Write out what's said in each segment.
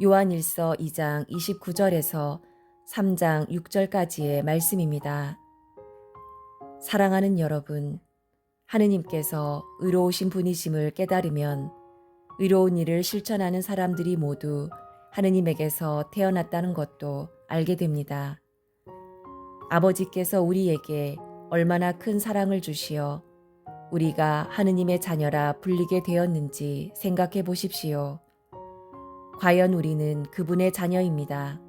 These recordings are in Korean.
요한일서 2장 29절에서 3장 6절까지의 말씀입니다. 사랑하는 여러분, 하느님께서 의로우신 분이심을 깨달으면 의로운 일을 실천하는 사람들이 모두 하느님에게서 태어났다는 것도 알게 됩니다. 아버지께서 우리에게 얼마나 큰 사랑을 주시어 우리가 하느님의 자녀라 불리게 되었는지 생각해 보십시오. 과연 우리는 그분의 자녀입니다.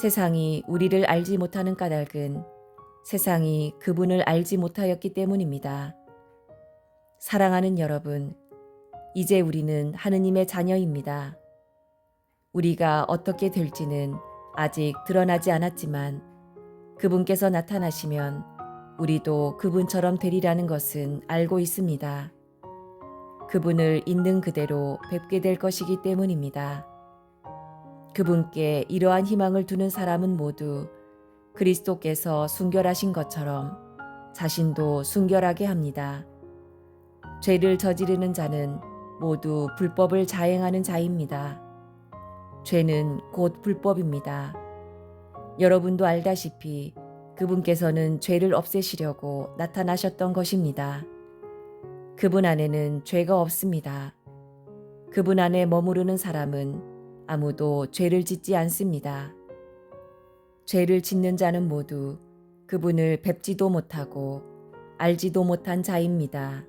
세상이 우리를 알지 못하는 까닭은 세상이 그분을 알지 못하였기 때문입니다. 사랑하는 여러분, 이제 우리는 하느님의 자녀입니다. 우리가 어떻게 될지는 아직 드러나지 않았지만 그분께서 나타나시면 우리도 그분처럼 되리라는 것은 알고 있습니다. 그분을 있는 그대로 뵙게 될 것이기 때문입니다. 그분께 이러한 희망을 두는 사람은 모두 그리스도께서 순결하신 것처럼 자신도 순결하게 합니다. 죄를 저지르는 자는 모두 불법을 자행하는 자입니다. 죄는 곧 불법입니다. 여러분도 알다시피 그분께서는 죄를 없애시려고 나타나셨던 것입니다. 그분 안에는 죄가 없습니다. 그분 안에 머무르는 사람은 아무도 죄를 짓지 않습니다. 죄를 짓는 자는 모두 그분을 뵙지도 못하고 알지도 못한 자입니다.